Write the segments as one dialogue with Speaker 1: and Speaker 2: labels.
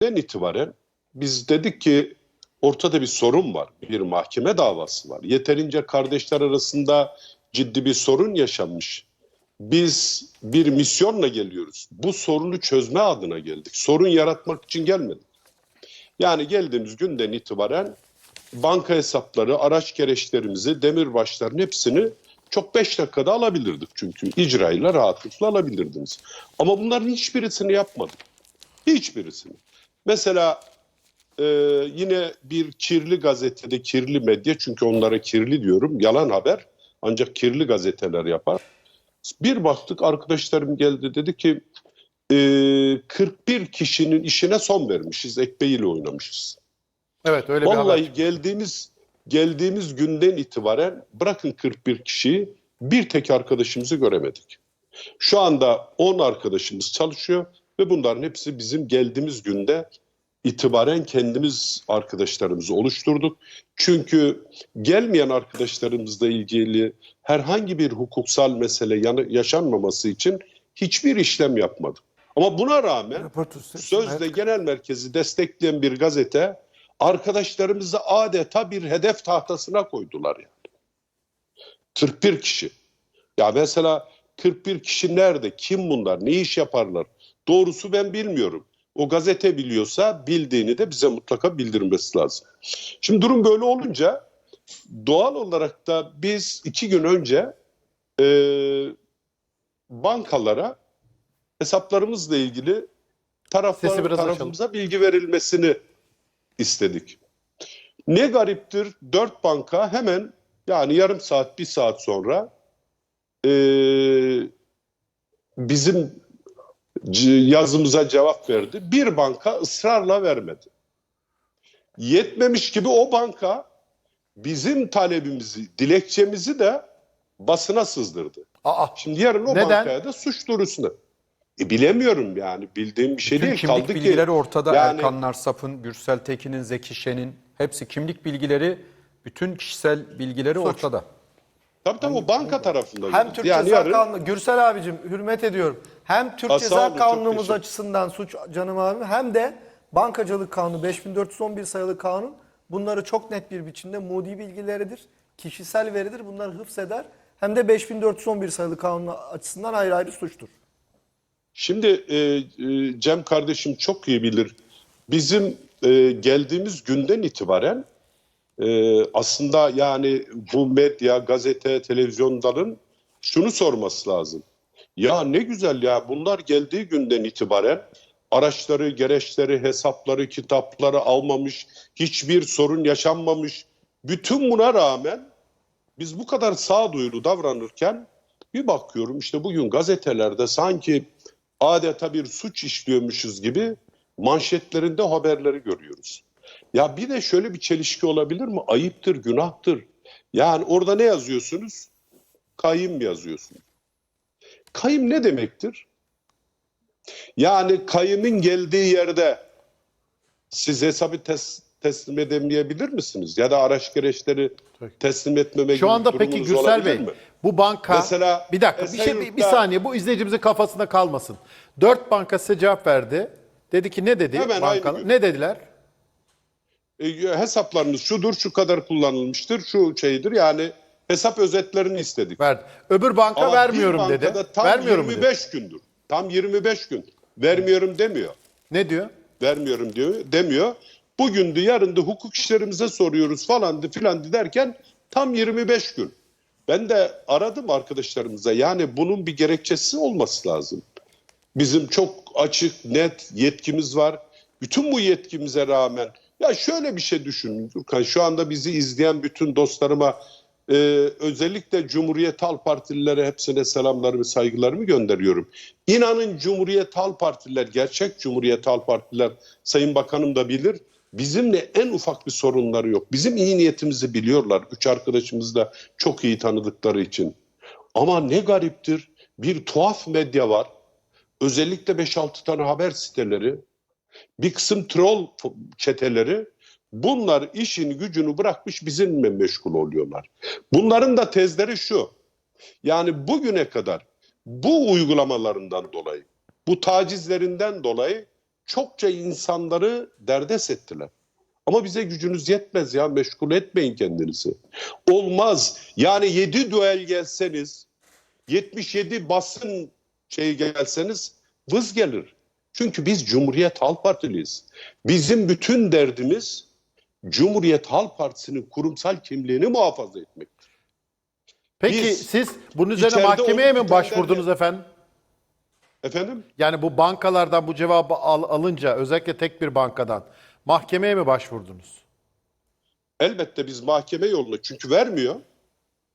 Speaker 1: günden itibaren biz dedik ki ortada bir sorun var. Bir mahkeme davası var. Yeterince kardeşler arasında ciddi bir sorun yaşanmış. Biz bir misyonla geliyoruz. Bu sorunu çözme adına geldik. Sorun yaratmak için gelmedik. Yani geldiğimiz günden itibaren banka hesapları, araç gereçlerimizi, demirbaşların hepsini çok 5 dakikada alabilirdik çünkü icrayla rahatlıkla alabilirdiniz. Ama bunların hiçbirisini yapmadık. Hiçbirisini. Mesela e, yine bir kirli gazetede, kirli medya çünkü onlara kirli diyorum, yalan haber ancak kirli gazeteler yapar. Bir baktık arkadaşlarım geldi dedi ki e, 41 kişinin işine son vermişiz, ekmeğiyle oynamışız.
Speaker 2: Evet öyle bir haber.
Speaker 1: Vallahi geldiğimiz geldiğimiz günden itibaren bırakın 41 kişiyi bir tek arkadaşımızı göremedik. Şu anda 10 arkadaşımız çalışıyor ve bunların hepsi bizim geldiğimiz günde itibaren kendimiz arkadaşlarımızı oluşturduk. Çünkü gelmeyen arkadaşlarımızla ilgili herhangi bir hukuksal mesele yaşanmaması için hiçbir işlem yapmadık. Ama buna rağmen Sözde genel merkezi destekleyen bir gazete arkadaşlarımızı adeta bir hedef tahtasına koydular yani. 41 kişi. Ya mesela 41 kişi nerede? Kim bunlar? Ne iş yaparlar? Doğrusu ben bilmiyorum. O gazete biliyorsa bildiğini de bize mutlaka bildirmesi lazım. Şimdi durum böyle olunca doğal olarak da biz iki gün önce e, bankalara hesaplarımızla ilgili taraflar, tarafımıza bilgi verilmesini istedik. Ne gariptir dört banka hemen yani yarım saat bir saat sonra eee, bizim yazımıza cevap verdi. Bir banka ısrarla vermedi. Yetmemiş gibi o banka bizim talebimizi, dilekçemizi de basına sızdırdı.
Speaker 2: Aa,
Speaker 1: Şimdi yarın o
Speaker 2: Neden?
Speaker 1: bankaya da suç duyurusunu. E bilemiyorum yani bildiğim bir şey
Speaker 2: bütün
Speaker 1: değil.
Speaker 2: kimlik
Speaker 1: Kaldı ki
Speaker 2: bilgileri ortada.
Speaker 1: yani-
Speaker 2: Erkanlar Sap'ın, Gürsel Tekin'in, Zeki Şen'in hepsi kimlik bilgileri, bütün kişisel bilgileri ortada.
Speaker 1: Tabii tabii o banka tarafından.
Speaker 3: Hem. Türk
Speaker 1: yani
Speaker 3: Ceza
Speaker 1: yarın
Speaker 3: Kanunu, Gürsel abicim hürmet ediyorum. Hem Türk
Speaker 1: sağ
Speaker 3: Ceza
Speaker 1: olun,
Speaker 3: Kanunumuz açısından suç canım abim hem de Bankacılık Kanunu 5411 sayılı kanun bunları çok net bir biçimde mudi bilgileridir, kişisel veridir. Bunları hıfzeder. Hem de 5411 sayılı kanun açısından ayrı ayrı suçtur.
Speaker 1: Şimdi e, e, Cem kardeşim çok iyi bilir. Bizim e, geldiğimiz günden itibaren e, aslında yani bu medya, gazete, televizyonların şunu sorması lazım. Ya ne güzel ya bunlar geldiği günden itibaren araçları, gereçleri, hesapları, kitapları almamış, hiçbir sorun yaşanmamış. Bütün buna rağmen biz bu kadar sağduyulu davranırken bir bakıyorum işte bugün gazetelerde sanki adeta bir suç işliyormuşuz gibi manşetlerinde haberleri görüyoruz. Ya bir de şöyle bir çelişki olabilir mi? Ayıptır, günahtır. Yani orada ne yazıyorsunuz? Kayım yazıyorsunuz. Kayım ne demektir? Yani kayımın geldiği yerde siz hesabı tes- teslim edemeyebilir misiniz? Ya da araç gereçleri teslim etmeme
Speaker 4: Şu anda peki Gürsel Bey
Speaker 1: mi?
Speaker 4: bu banka
Speaker 1: Mesela
Speaker 4: bir dakika bir, şey, bir, bir saniye bu izleyicimizin kafasında kalmasın. Dört banka size cevap verdi. Dedi ki ne dedi bankalar? Ne dediler?
Speaker 1: E, hesaplarınız şudur, şu kadar kullanılmıştır, şu şeydir. Yani hesap özetlerini istedik.
Speaker 4: Verdi. Öbür banka
Speaker 1: Ama
Speaker 4: vermiyorum
Speaker 1: bir
Speaker 4: dedi.
Speaker 1: Tam
Speaker 4: Vermiyorum dedi.
Speaker 1: 25 gündür. Tam 25 gün. Vermiyorum demiyor.
Speaker 4: Ne diyor?
Speaker 1: Vermiyorum diyor, demiyor. Bugündü, yarındı hukuk işlerimize soruyoruz falandı filandı derken tam 25 gün. Ben de aradım arkadaşlarımıza. Yani bunun bir gerekçesi olması lazım. Bizim çok açık, net yetkimiz var. Bütün bu yetkimize rağmen ya şöyle bir şey düşünün Gürkan. Şu anda bizi izleyen bütün dostlarıma e, özellikle Cumhuriyet Halk Partililere hepsine selamlarımı, saygılarımı gönderiyorum. İnanın Cumhuriyet Halk Partililer, gerçek Cumhuriyet Halk Partililer, Sayın Bakanım da bilir. Bizimle en ufak bir sorunları yok. Bizim iyi niyetimizi biliyorlar. Üç arkadaşımız da çok iyi tanıdıkları için. Ama ne gariptir bir tuhaf medya var. Özellikle 5-6 tane haber siteleri, bir kısım troll çeteleri bunlar işini gücünü bırakmış bizimle meşgul oluyorlar. Bunların da tezleri şu. Yani bugüne kadar bu uygulamalarından dolayı, bu tacizlerinden dolayı çokça insanları derdest ettiler. Ama bize gücünüz yetmez ya meşgul etmeyin kendinizi. Olmaz. Yani 7 duel gelseniz 77 basın şey gelseniz vız gelir. Çünkü biz Cumhuriyet Halk Partiliyiz. Bizim bütün derdimiz Cumhuriyet Halk Partisi'nin kurumsal kimliğini muhafaza etmektir.
Speaker 4: Peki
Speaker 1: Biz
Speaker 4: siz bunun üzerine mahkemeye mi başvurdunuz
Speaker 1: bitenlerle-
Speaker 4: efendim?
Speaker 1: Efendim?
Speaker 4: Yani bu bankalardan bu cevabı al- alınca özellikle tek bir bankadan mahkemeye mi başvurdunuz?
Speaker 1: Elbette biz mahkeme yoluna çünkü vermiyor.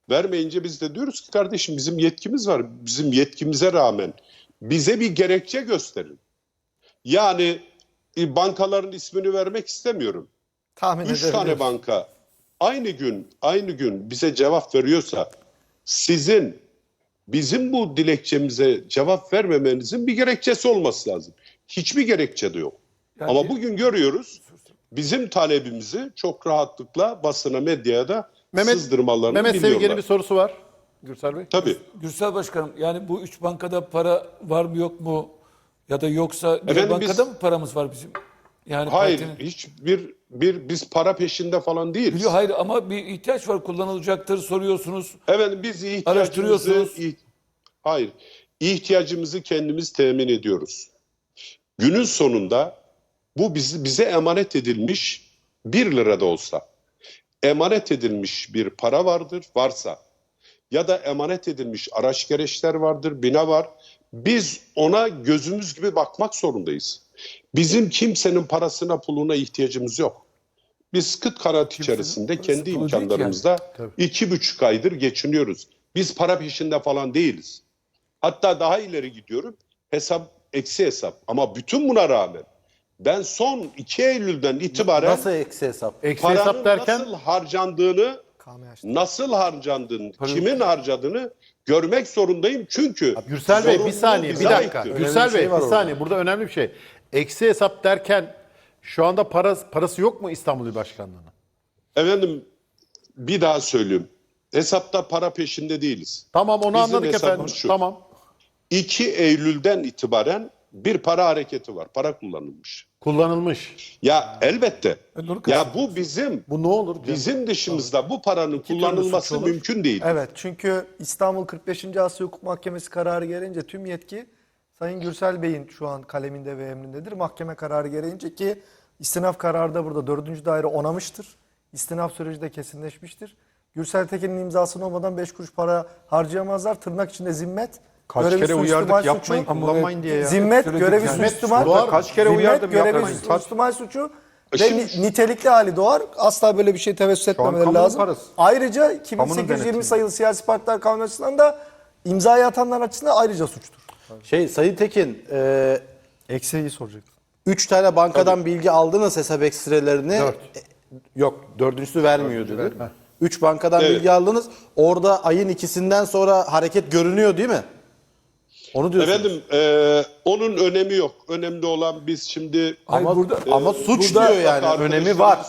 Speaker 1: Vermeyince biz de diyoruz ki kardeşim bizim yetkimiz var. Bizim yetkimize rağmen bize bir gerekçe gösterin. Yani e, bankaların ismini vermek istemiyorum.
Speaker 3: Tahmin
Speaker 1: Üç tane banka aynı gün aynı gün bize cevap veriyorsa sizin bizim bu dilekçemize cevap vermemenizin bir gerekçesi olması lazım. Hiçbir gerekçe de yok. Ama bugün görüyoruz bizim talebimizi çok rahatlıkla basına medyaya da
Speaker 4: Mehmet,
Speaker 1: sızdırmalarını
Speaker 4: Mehmet
Speaker 1: biliyorlar.
Speaker 4: Sevgen'in bir sorusu var. Gürsel Bey.
Speaker 1: Tabii.
Speaker 5: Gürsel Başkanım yani bu üç bankada para var mı yok mu? Ya da yoksa
Speaker 1: Efendim
Speaker 5: bankada
Speaker 1: biz-
Speaker 5: mı paramız var bizim? Yani
Speaker 1: Hayır
Speaker 5: partinin-
Speaker 1: hiçbir bir biz para peşinde falan değiliz.
Speaker 5: Biliyor, hayır ama bir ihtiyaç var kullanılacaktır soruyorsunuz.
Speaker 1: Efendim biz ihtiyacımızı
Speaker 5: Araştırıyorsunuz.
Speaker 1: iht- hayır ihtiyacımızı kendimiz temin ediyoruz. Günün sonunda bu bizi, bize emanet edilmiş 1 lira da olsa emanet edilmiş bir para vardır varsa ya da emanet edilmiş araç gereçler vardır bina var. Biz ona gözümüz gibi bakmak zorundayız. Bizim kimsenin parasına puluna ihtiyacımız yok. Biz kıt kanaat içerisinde kendi imkanlarımızda iki buçuk aydır geçiniyoruz. Biz para peşinde falan değiliz. Hatta daha ileri gidiyorum. Hesap eksi hesap. Ama bütün buna rağmen ben son 2 Eylül'den itibaren
Speaker 6: Nasıl eksi hesap?
Speaker 4: Eksi
Speaker 1: paranın
Speaker 4: hesap derken
Speaker 1: nasıl harcandığını, Nasıl harcandığını, kimin harcadığını görmek zorundayım. Çünkü
Speaker 4: Gürsel Bey bir saniye bir
Speaker 1: bize
Speaker 4: dakika.
Speaker 1: aittir.
Speaker 4: Gürsel
Speaker 6: bir şey
Speaker 4: Bey
Speaker 6: var
Speaker 4: bir
Speaker 6: orada.
Speaker 4: saniye burada önemli bir şey. Eksi hesap derken şu anda para, parası yok mu İstanbul İl Başkanlığı'nın?
Speaker 1: Efendim bir daha söyleyeyim. Hesapta para peşinde değiliz.
Speaker 4: Tamam onu
Speaker 1: Bizim
Speaker 4: anladık
Speaker 1: hesabımız
Speaker 4: efendim.
Speaker 1: şu.
Speaker 4: Tamam.
Speaker 1: 2 Eylül'den itibaren bir para hareketi var. Para kullanılmış.
Speaker 4: Kullanılmış.
Speaker 1: Ya elbette.
Speaker 5: Ben onu
Speaker 1: Ya bu bizim
Speaker 4: Bu ne olur?
Speaker 1: bizim dışımızda bu paranın kullanılması
Speaker 3: olur.
Speaker 1: mümkün değil.
Speaker 3: Evet çünkü İstanbul 45. Asya Hukuk Mahkemesi kararı gelince tüm yetki Sayın Gürsel Bey'in şu an kaleminde ve emrindedir. Mahkeme kararı gelince ki istinaf kararı da burada 4. daire onamıştır. İstinaf süreci de kesinleşmiştir. Gürsel Tekin'in imzasını olmadan 5 kuruş para harcayamazlar. Tırnak içinde zimmet.
Speaker 2: Kaç
Speaker 3: görevi
Speaker 2: kere
Speaker 3: suistimal
Speaker 2: uyardık
Speaker 3: suçu,
Speaker 2: yapmayın kullanmayın diye ya.
Speaker 3: Zimmet, görevi
Speaker 5: yani.
Speaker 3: suistimal.
Speaker 2: Doğar. Kaç kere
Speaker 3: Zimmet,
Speaker 2: uyardım,
Speaker 3: görevi
Speaker 2: yapmayın. Kaç-
Speaker 3: suistimal suçu
Speaker 1: E
Speaker 3: ve
Speaker 1: şimdi-
Speaker 3: nitelikli hali doğar. Asla böyle bir şey tevessüs
Speaker 2: an
Speaker 3: etmemeleri lazım.
Speaker 2: parası.
Speaker 3: Ayrıca
Speaker 2: Kamunun
Speaker 3: 2820
Speaker 2: denetimi.
Speaker 3: sayılı siyasi partiler kanunu açısından da imzayı atanlar açısından ayrıca suçtur.
Speaker 6: Şey Sayın Tekin, e,
Speaker 3: Eksiği soracaktım.
Speaker 6: 3 tane bankadan bilgi aldınız hesap ekstrelerini.
Speaker 4: Dört.
Speaker 6: E, yok dördüncüsü vermiyor dedi. 3 bankadan
Speaker 1: Evet.
Speaker 6: bilgi aldınız. Orada ayın ikisinden sonra hareket görünüyor değil mi? Onu diyorsunuz.
Speaker 1: Efendim e, onun önemi yok. Önemli olan biz şimdi
Speaker 5: Hayır,
Speaker 6: ama
Speaker 5: burada,
Speaker 6: ama suç
Speaker 5: burada-
Speaker 6: diyor yani. Önemi var.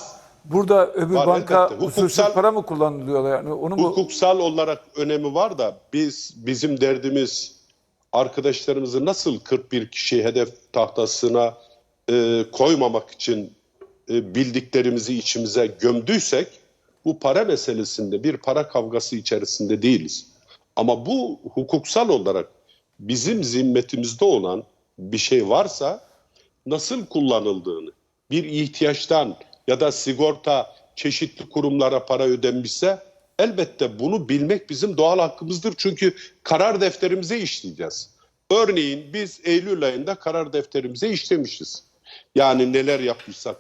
Speaker 5: burada öbür
Speaker 1: Var,
Speaker 5: banka
Speaker 1: elbette.
Speaker 5: usulsüz
Speaker 1: Hukuksal-
Speaker 5: para mı kullanılıyor yani? Onu mu?
Speaker 1: hukuksal olarak önemi var da biz bizim derdimiz arkadaşlarımızı nasıl 41 kişi hedef tahtasına e, koymamak için e, bildiklerimizi içimize gömdüysek bu para meselesinde bir para kavgası içerisinde değiliz. Ama bu hukuksal olarak bizim zimmetimizde olan bir şey varsa nasıl kullanıldığını, bir ihtiyaçtan ya da sigorta çeşitli kurumlara para ödenmişse elbette bunu bilmek bizim doğal hakkımızdır. Çünkü karar defterimize işleyeceğiz. Örneğin biz Eylül ayında karar defterimize işlemişiz. Yani neler yapmışsak.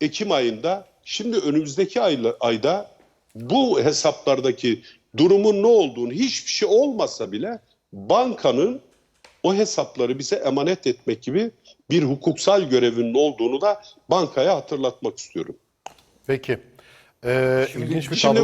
Speaker 1: Ekim ayında şimdi önümüzdeki ayda bu hesaplardaki durumun ne olduğunu hiçbir şey olmasa bile bankanın o hesapları bize emanet etmek gibi bir hukuksal görevinin olduğunu da bankaya hatırlatmak istiyorum.
Speaker 4: Peki. Ee, ilginç bir
Speaker 1: Şimdi
Speaker 4: tablo.